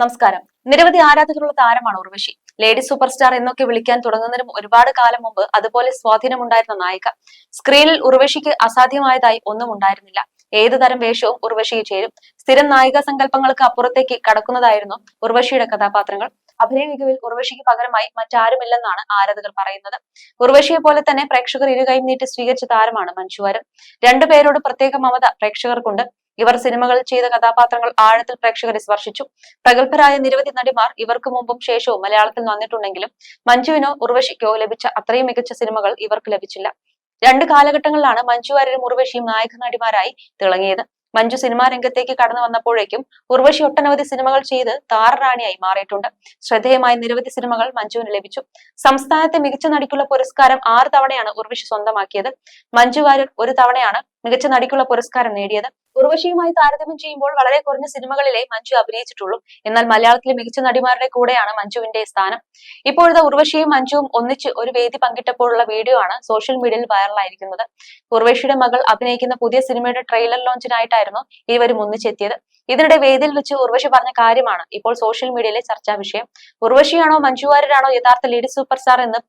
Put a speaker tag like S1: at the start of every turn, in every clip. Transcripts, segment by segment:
S1: നമസ്കാരം. നിരവധി ആരാധകരുള്ള താരമാണ് ഉർവശി. ലേഡി സൂപ്പർ സ്റ്റാർ എന്നൊക്കെ വിളിക്കാൻ തുടങ്ങുന്നതിനും ഒരുപാട് കാലം മുമ്പ് അതുപോലെ സ്വാധീനമുണ്ടായിരുന്ന നായിക. സ്ക്രീനിൽ ഉർവശിക്ക് അസാധ്യമായതായി ഒന്നും ഉണ്ടായിരുന്നില്ല. ഏതു തരം വേഷവും ഉർവശിയെ ചേരും. സ്ഥിരം നായിക സങ്കല്പങ്ങൾക്ക് അപ്പുറത്തേക്ക് കടക്കുന്നതായിരുന്നു ഉർവശിയുടെ കഥാപാത്രങ്ങൾ. അഭിനയ മികവിൽ ഉർവശിക്ക് പകരമായി മറ്റാരുമില്ലെന്നാണ് ആരാധകർ പറയുന്നത്. ഉർവശിയെ പോലെ തന്നെ പ്രേക്ഷകർ ഇരുകൈ നീട്ടി സ്വീകരിച്ച താരമാണ് മഞ്ജുവാരം രണ്ടുപേരോട് പ്രത്യേക മമത പ്രേക്ഷകർക്കുണ്ട്. ഇവർ സിനിമകളിൽ ചെയ്ത കഥാപാത്രങ്ങൾ ആഴത്തിൽ പ്രേക്ഷകരെ സ്പർശിച്ചു. പ്രഗത്ഭരായ നിരവധി നടിമാർ ഇവർക്ക് മുമ്പും ശേഷവും മലയാളത്തിൽ വന്നിട്ടുണ്ടെങ്കിലും മഞ്ജുവിനോ ഉർവശിക്കോ ലഭിച്ച അത്രയും മികച്ച സിനിമകൾ ഇവർക്ക് ലഭിച്ചില്ല. രണ്ട് കാലഘട്ടങ്ങളിലാണ് മഞ്ജു വാര്യരും ഉർവശിയും നായക നടിമാരായി തിളങ്ങിയത്. മഞ്ജു സിനിമാ രംഗത്തേക്ക് കടന്നു വന്നപ്പോഴേക്കും ഉർവശി ഒട്ടനവധി സിനിമകൾ ചെയ്ത് താററാണിയായി മാറിയിട്ടുണ്ട്. ശ്രദ്ധേയമായ നിരവധി സിനിമകൾ മഞ്ജുവിന് ലഭിച്ചു. സംസ്ഥാനത്തെ മികച്ച നടിക്കുള്ള പുരസ്കാരം ആറ് തവണയാണ് ഉർവശി സ്വന്തമാക്കിയത്. മഞ്ജു വാര്യർ ഒരു തവണയാണ് മികച്ച നടിക്കുള്ള പുരസ്കാരം നേടിയത്. ഉർവശിയുമായി താരതമ്യം ചെയ്യുമ്പോൾ വളരെ കുറഞ്ഞ സിനിമകളിലെ മഞ്ജു അഭിനയിച്ചിട്ടുള്ളൂ. എന്നാൽ മലയാളത്തിലെ മികച്ച നടിമാരുടെ കൂടെയാണ് മഞ്ജുവിന്റെ സ്ഥാനം. ഇപ്പോഴത്തെ ഉർവശിയും മഞ്ജുവും ഒന്നിച്ച് ഒരു വേദി പങ്കിട്ടപ്പോഴുള്ള വീഡിയോ ആണ് സോഷ്യൽ മീഡിയയിൽ വൈറലായിരിക്കുന്നത്. ഉർവശിയുടെ മകൾ അഭിനയിക്കുന്ന പുതിയ സിനിമയുടെ ട്രെയിലർ ലോഞ്ചിനായിട്ടായിരുന്നു ഇരുവരും ഒന്നിച്ചെത്തിയത്. ഇതിനിടെ വേദിയിൽ വെച്ച് ഉർവശി പറഞ്ഞ കാര്യമാണ്. ഇപ്പോൾ സോഷ്യൽ മീഡിയയിലെ ചർച്ചാ വിഷയം. ഉർവശിയാണോ മഞ്ജു വാര്യരാണോ യഥാർത്ഥ ലേഡി സൂപ്പർ സ്റ്റാർ എന്ന്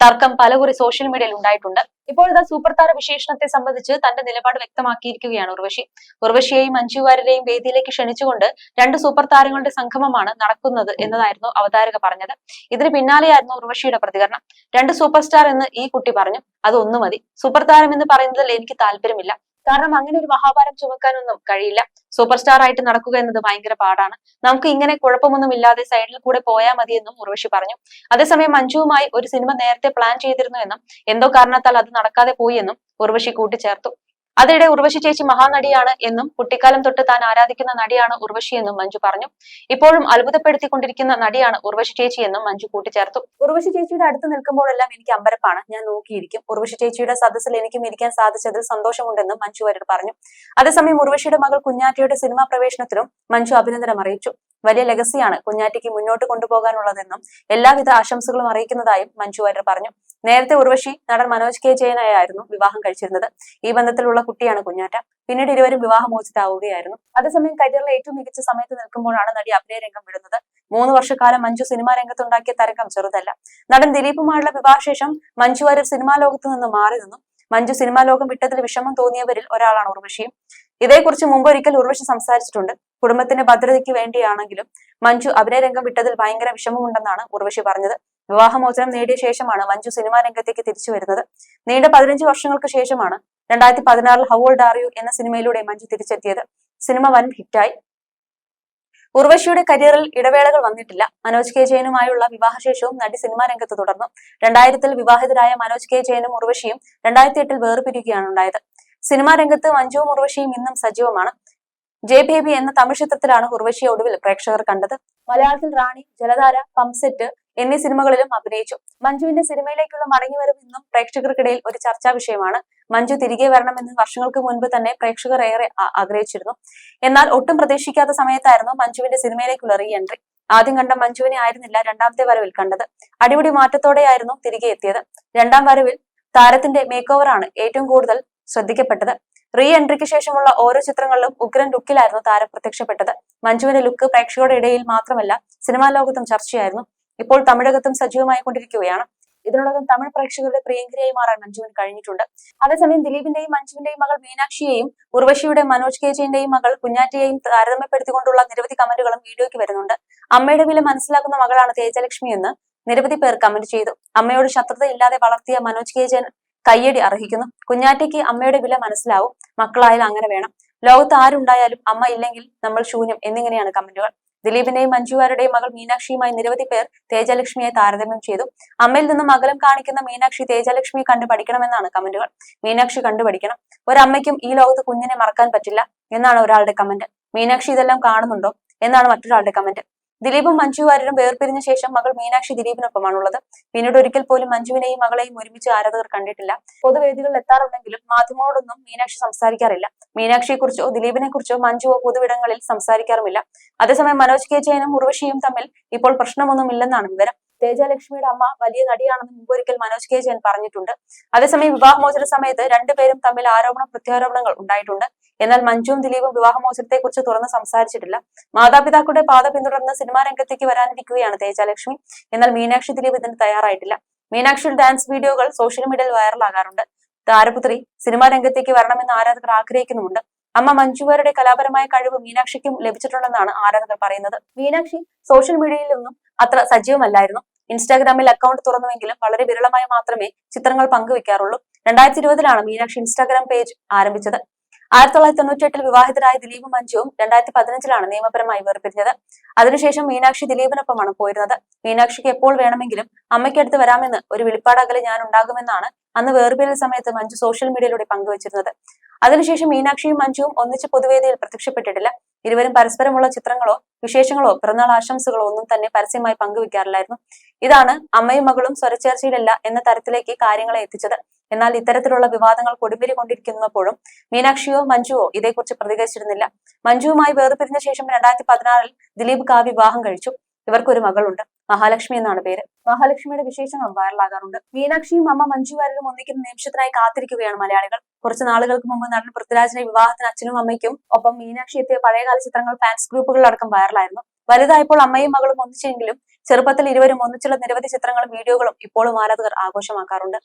S1: തർക്കം പലകുറി സോഷ്യൽ മീഡിയയിൽ ഉണ്ടായിട്ടുണ്ട്. ഇപ്പോൾ ഇതാ സൂപ്പർ താര വിശേഷണത്തെ സംബന്ധിച്ച് തന്റെ നിലപാട് വ്യക്തമാക്കിയിരിക്കുകയാണ് ഉർവശി. ഉർവശിയെയും മഞ്ജു വാര്യരെയും വേദിയിലേക്ക് ക്ഷണിച്ചുകൊണ്ട് രണ്ട് സൂപ്പർ താരങ്ങളുടെ സംഗമമാണ് നടക്കുന്നത് എന്നതായിരുന്നു അവതാരക പറഞ്ഞത്. ഇതിന് പിന്നാലെയായിരുന്നു ഉർവശിയുടെ പ്രതികരണം. രണ്ട് സൂപ്പർ സ്റ്റാർ എന്ന് ഈ കുട്ടി പറഞ്ഞു. അത് ഒന്നു മതി. സൂപ്പർ താരം എന്ന് പറയുന്നതിൽ എനിക്ക് താല്പര്യമില്ല. കാരണം അങ്ങനെ ഒരു മഹാഭാരം ചുമക്കാനൊന്നും കഴിയില്ല. സൂപ്പർ സ്റ്റാർ ആയിട്ട് നടക്കുക എന്നത് ഭയങ്കര പാടാണ്. നമുക്ക് ഇങ്ങനെ കുഴപ്പമൊന്നും ഇല്ലാതെ സൈഡിൽ കൂടെ പോയാൽ എന്നും ഉർവശി പറഞ്ഞു. അതേസമയം മഞ്ജുവുമായി ഒരു സിനിമ നേരത്തെ പ്ലാൻ ചെയ്തിരുന്നു എന്നും എന്തോ കാരണത്താൽ അത് നടക്കാതെ പോയി എന്നും ഉർവശി കൂട്ടിച്ചേർത്തു. അതിനിടെ ഉർവശി ചേച്ചി മഹാനടിയാണ് എന്നും കുട്ടിക്കാലം തൊട്ട് താൻ ആരാധിക്കുന്ന നടിയാണ് ഉർവശി എന്നും മഞ്ജു പറഞ്ഞു. ഇപ്പോഴും അത്ഭുതപ്പെടുത്തിക്കൊണ്ടിരിക്കുന്ന നടിയാണ് ഉർവശി ചേച്ചി എന്നും മഞ്ജു കൂട്ടിച്ചേർത്തു. ഉർവശി ചേച്ചിയുടെ അടുത്ത് നിൽക്കുമ്പോഴെല്ലാം എനിക്ക് അമ്പരപ്പാണ്. ഞാൻ നോക്കിയിരിക്കും. ഉർവശി ചേച്ചിയുടെ സദസ്സിൽ എനിക്കും ഇരിക്കാൻ സാധിച്ചതിൽ സന്തോഷമുണ്ടെന്നും മഞ്ജു വാര്യർ പറഞ്ഞു. അതേസമയം ഉർവശിയുടെ മകൾ കുഞ്ഞാറ്റയുടെ സിനിമാ പ്രവേശനത്തിലും മഞ്ജു അഭിനന്ദനം അറിയിച്ചു. വലിയ ലെഗസിയാണ് കുഞ്ഞാറ്റയ്ക്ക് മുന്നോട്ട് കൊണ്ടുപോകാനുള്ളതെന്നും എല്ലാവിധ ആശംസകളും അറിയിക്കുന്നതായും മഞ്ജു വാര്യർ പറഞ്ഞു. നേരത്തെ ഉർവശി നടൻ മനോജ് കെ ജയനായിരുന്നു വിവാഹം കഴിച്ചിരുന്നത്. ഈ ബന്ധത്തിലുള്ള കുട്ടിയാണ് കുഞ്ഞാറ്റ. പിന്നീട് ഇരുവരും വിവാഹമോചിതാവുകയായിരുന്നു അതേസമയം കരിയറിലെ ഏറ്റവും മികച്ച സമയത്ത് നിൽക്കുമ്പോഴാണ് നടി അഭിനയ രംഗം വിടുന്നത്. മൂന്ന് വർഷക്കാലം മഞ്ജു സിനിമാ രംഗത്തുണ്ടാക്കിയ തരംഗം ചെറുതല്ല. നടൻ ദിലീപുമായുള്ള വിവാഹശേഷം മഞ്ജു വാര്യർ സിനിമാ ലോകത്തു നിന്ന് മാറി നിന്നു. മഞ്ജു സിനിമാ ലോകം വിട്ടതിൽ വിഷമം തോന്നിയവരിൽ ഒരാളാണ് ഉർവശിയും. ഇതേക്കുറിച്ച് മുമ്പ് ഒരിക്കൽ ഉർവശി സംസാരിച്ചിട്ടുണ്ട്. കുടുംബത്തിന്റെ ഭദ്രതയ്ക്ക് വേണ്ടിയാണെങ്കിലും മഞ്ജു അഭിനയ രംഗം വിട്ടതിൽ ഭയങ്കര വിഷമമുണ്ടെന്നാണ് ഉർവശി പറഞ്ഞത്. വിവാഹമോചനം നേടിയ ശേഷമാണ് മഞ്ജു സിനിമാ രംഗത്തേക്ക് തിരിച്ചു വരുന്നത്. നീണ്ട പതിനഞ്ച് വർഷങ്ങൾക്ക് ശേഷമാണ് രണ്ടായിരത്തി പതിനാറിൽ ഹൗ ഓൾഡ് ആർ യു എന്ന സിനിമയിലൂടെ മഞ്ജു തിരിച്ചെത്തിയത്. സിനിമ വൻ ഹിറ്റായി. ഉർവശിയുടെ കരിയറിൽ ഇടവേളകൾ വന്നിട്ടില്ല. മനോജ് കെ ജയനുമായുള്ള വിവാഹശേഷവും നടി സിനിമാ രംഗത്ത് തുടർന്നു. രണ്ടായിരത്തിൽ വിവാഹിതരായ മനോജ് കെ ജയനും ഉർവശിയും രണ്ടായിരത്തി എട്ടിൽ വേർപിരിക്കുകയാണ് ഉണ്ടായത്. സിനിമാ രംഗത്ത് മഞ്ജുവും ഉർവശിയും ഇന്നും സജീവമാണ്. ജെ ബേബി എന്ന തമിഴ് ചിത്രത്തിലാണ് ഉർവശിയെ ഒടുവിൽ പ്രേക്ഷകർ കണ്ടത്. മലയാളത്തിൽ റാണി ജലധാര പംസെറ്റ് എന്നീ സിനിമകളിലും അഭിനയിച്ചു. മഞ്ജുവിന്റെ സിനിമയിലേക്കുള്ള മടങ്ങിവരവ് ഇന്നും പ്രേക്ഷകർക്കിടയിൽ ഒരു ചർച്ചാ വിഷയമാണ്. മഞ്ജു തിരികെ വരണമെന്ന് വർഷങ്ങൾക്ക് മുൻപ് തന്നെ പ്രേക്ഷകർ ഏറെ ആഗ്രഹിച്ചിരുന്നു. എന്നാൽ ഒട്ടും പ്രതീക്ഷിക്കാത്ത സമയത്തായിരുന്നു മഞ്ജുവിന്റെ സിനിമയിലേക്കുള്ള റീ എൻട്രി. ആദ്യം കണ്ട മഞ്ജുവിനെ ആയിരുന്നില്ല രണ്ടാമത്തെ വരവിൽ കണ്ടത്. അടിമുടി മാറ്റത്തോടെയായിരുന്നു തിരികെ എത്തിയത്. രണ്ടാം വരവിൽ താരത്തിന്റെ മേക്ക് ഓവറാണ് ഏറ്റവും കൂടുതൽ ശ്രദ്ധിക്കപ്പെട്ടത്. റീ എൻട്രിക്ക് ശേഷമുള്ള ഓരോ ചിത്രങ്ങളിലും ഉഗ്രൻ ലുക്കിലായിരുന്നു താരം പ്രത്യക്ഷപ്പെട്ടത്. മഞ്ജുവിന്റെ ലുക്ക് പ്രേക്ഷകരുടെ ഇടയിൽ മാത്രമല്ല സിനിമാ ലോകത്തും ചർച്ചയായിരുന്നു. ഇപ്പോൾ തമിഴകത്തും സജീവമായി കൊണ്ടിരിക്കുകയാണ് ഇതിനോടകം തമിഴ് പ്രേക്ഷകരുടെ പ്രിയങ്കരിയായി മാറാൻ മഞ്ജുവിന് കഴിഞ്ഞിട്ടുണ്ട്. അതേസമയം ദിലീപിന്റെയും മഞ്ജുവിന്റെയും മകൾ മീനാക്ഷിയെയും ഉർവശിയുടെ മനോജ് കെ ജെന്റെയും മകൾ കുഞ്ഞാറ്റയെയും താരതമ്യപ്പെടുത്തിക്കൊണ്ടുള്ള നിരവധി കമന്റുകളും വീഡിയോയ്ക്ക് വരുന്നുണ്ട്. അമ്മയുടെ വില മനസ്സിലാക്കുന്ന മകളാണ് തേജലക്ഷ്മി എന്ന് നിരവധി പേർ കമന്റ് ചെയ്തു. അമ്മയോട് ശത്രുതയില്ലാതെ വളർത്തിയ മനോജ് കെ ജയൻ കയ്യടി അർഹിക്കുന്നു. കുഞ്ഞാറ്റയ്ക്ക് അമ്മയുടെ വില മനസ്സിലാവും. മക്കളായാലും അങ്ങനെ വേണം. ലോകത്ത് ആരുണ്ടായാലും അമ്മ ഇല്ലെങ്കിൽ നമ്മൾ ശൂന്യം എന്നിങ്ങനെയാണ് കമന്റുകൾ. ദിലീപിന്റെയും മഞ്ജുവാരുടെയും മകൾ മീനാക്ഷിയുമായി നിരവധി പേർ തേജലക്ഷ്മിയെ താരതമ്യം ചെയ്തു. അമ്മയിൽ നിന്നും മകളും കാണിക്കുന്ന മീനാക്ഷി തേജലക്ഷ്മിയെ കണ്ടു പഠിക്കണമെന്നാണ് കമന്റുകൾ. മീനാക്ഷി കണ്ടുപഠിക്കണം ഒരമ്മയ്ക്കും ഈ ലോകത്ത് കുഞ്ഞിനെ മറക്കാൻ പറ്റില്ല എന്നാണ് ഒരാളുടെ കമന്റ്. മീനാക്ഷി ഇതെല്ലാം കാണുന്നുണ്ടോ? എന്നാണ് മറ്റൊരാളുടെ കമന്റ്. ദിലീപും മഞ്ജു വാര്യരും വേർപിരിഞ്ഞ ശേഷം മകൾ മീനാക്ഷി ദിലീപിനൊപ്പമാണുള്ളത്. പിന്നീട് ഒരിക്കൽ പോലും മഞ്ജുവിനെയും മകളെയും ഒരുമിച്ച് ആരാധകർ കണ്ടിട്ടില്ല. പൊതുവേദികളിൽ എത്താറുണ്ടെങ്കിലും മാധ്യമങ്ങളോടൊന്നും മീനാക്ഷി സംസാരിക്കാറില്ല. മീനാക്ഷിയെ കുറിച്ചോ ദിലീപിനെ കുറിച്ചോ മഞ്ജുവോ പൊതുവിടങ്ങളിൽ സംസാരിക്കാറുമില്ല. അതേസമയം മനോജ് കെ ജയനും ഉർവശിയും തമ്മിൽ ഇപ്പോൾ പ്രശ്നമൊന്നുമില്ലെന്നാണ് വിവരം. തേജലക്ഷ്മിയുടെ അമ്മ വലിയ നടിയാണെന്ന് മുമ്പൊരിക്കൽ മനോജ് കെ ജയൻ പറഞ്ഞിട്ടുണ്ട്. അതേസമയം വിവാഹമോചന സമയത്ത് രണ്ടുപേരും തമ്മിൽ ആരോപണ പ്രത്യാരോപണങ്ങൾ ഉണ്ടായിട്ടുണ്ട്. എന്നാൽ മഞ്ജുവും ദിലീപും വിവാഹമോചനത്തെ കുറിച്ച് തുറന്ന് സംസാരിച്ചിട്ടില്ല. മാതാപിതാക്കളുടെ പാത പിന്തുടർന്ന് സിനിമാ രംഗത്തേക്ക് വരാനിരിക്കുകയാണ് തേജാലക്ഷ്മി. എന്നാൽ മീനാക്ഷി ദിലീപ് ഇതിന് തയ്യാറായിട്ടില്ല. മീനാക്ഷിയുടെ ഡാൻസ് വീഡിയോകൾ സോഷ്യൽ മീഡിയയിൽ വൈറലാകാറുണ്ട്. താരപുത്രി സിനിമാ രംഗത്തേക്ക് വരണമെന്ന് ആരാധകർ ആഗ്രഹിക്കുന്നുമുണ്ട്. അമ്മ മഞ്ജുവാരുടെ കലാപരമായ കഴിവ് മീനാക്ഷിക്കും ലഭിച്ചിട്ടുണ്ടെന്നാണ് ആരാധകർ പറയുന്നത്. മീനാക്ഷി സോഷ്യൽ മീഡിയയിലൊന്നും അത്ര സജീവമല്ലായിരുന്നു. ഇൻസ്റ്റാഗ്രാമിൽ അക്കൗണ്ട് തുറന്നുവെങ്കിലും വളരെ വിരളമായി മാത്രമേ ചിത്രങ്ങൾ പങ്കുവെക്കാറുള്ളൂ. രണ്ടായിരത്തി ഇരുപതിലാണ് മീനാക്ഷി ഇൻസ്റ്റാഗ്രാം പേജ് ആരംഭിച്ചത്. ആയിരത്തി തൊള്ളായിരത്തി തൊണ്ണൂറ്റി എട്ടിൽ വിവാഹിതരായ ദിലീപ് മഞ്ജുവും രണ്ടായിരത്തി പതിനഞ്ചിലാണ് നിയമപരമായി വേർപിരിഞ്ഞത്. അതിനുശേഷം മീനാക്ഷി ദിലീപിനൊപ്പമാണ് പോയിരുന്നത്. മീനാക്ഷിക്ക് എപ്പോൾ വേണമെങ്കിലും അമ്മയ്ക്കടുത്ത് വരാമെന്ന് ഒരു വെളിപ്പാടകലെ ഞാൻ ഉണ്ടാകുമെന്നാണ് അന്ന് വേർപിരിയൽ സമയത്ത് മഞ്ജു സോഷ്യൽ മീഡിയയിലൂടെ പങ്കുവച്ചിരുന്നത്. അതിനുശേഷം മീനാക്ഷിയും മഞ്ജുവും ഒന്നിച്ച് പൊതുവേദിയിൽ പ്രത്യക്ഷപ്പെട്ടിട്ടില്ല. ഇരുവരും പരസ്പരമുള്ള ചിത്രങ്ങളോ വിശേഷങ്ങളോ പിറന്നാൾ ആശംസകളോ ഒന്നും തന്നെ പരസ്യമായി പങ്കുവെക്കാറില്ലായിരുന്നു. ഇതാണ് അമ്മയും മകളും സ്വരച്ചേർച്ചയിലല്ല എന്ന തരത്തിലേക്ക് കാര്യങ്ങളെ എത്തിച്ചത്. എന്നാൽ ഇത്തരത്തിലുള്ള വിവാദങ്ങൾ കൊടുമ്പിരി കൊണ്ടിരിക്കുന്നപ്പോഴും മീനാക്ഷിയോ മഞ്ജുവോ ഇതേക്കുറിച്ച് പ്രതികരിച്ചിരുന്നില്ല. മഞ്ജുവുമായി വേർപിരിഞ്ഞ ശേഷം രണ്ടായിരത്തി പതിനാറിൽ ദിലീപ് കാ വിവാഹം കഴിച്ചു. ഇവർക്കൊരു മകളുണ്ട്. മഹാലക്ഷ്മി എന്നാണ് പേര്. മഹാലക്ഷ്മിയുടെ വിശേഷങ്ങളും വൈറലാകാറുണ്ട് മീനാക്ഷിയും അമ്മ മഞ്ജു ഒന്നിക്കുന്ന നിമിഷത്തിനായി കാത്തിരിക്കുകയാണ് മലയാളികൾ. കുറച്ച് നാളുകൾക്ക് മുമ്പ് നടൻ പൃഥ്വിരാജിന്റെ വിവാഹത്തിന് അച്ഛനും അമ്മയ്ക്കും ഒപ്പം മീനാക്ഷി എത്തിയ പഴയകാല ചിത്രങ്ങൾ ഫാൻസ് ഗ്രൂപ്പുകളിലടക്കം വൈറലായിരുന്നു വലുതായപ്പോൾ അമ്മയും മകളും ഒന്നിച്ചെങ്കിലും ചെറുപ്പത്തിൽ ഇരുവരും ഒന്നിച്ചുള്ള നിരവധി ചിത്രങ്ങളും വീഡിയോകളും ഇപ്പോഴും ആരാധകർ ആഘോഷമാക്കാറുണ്ട്.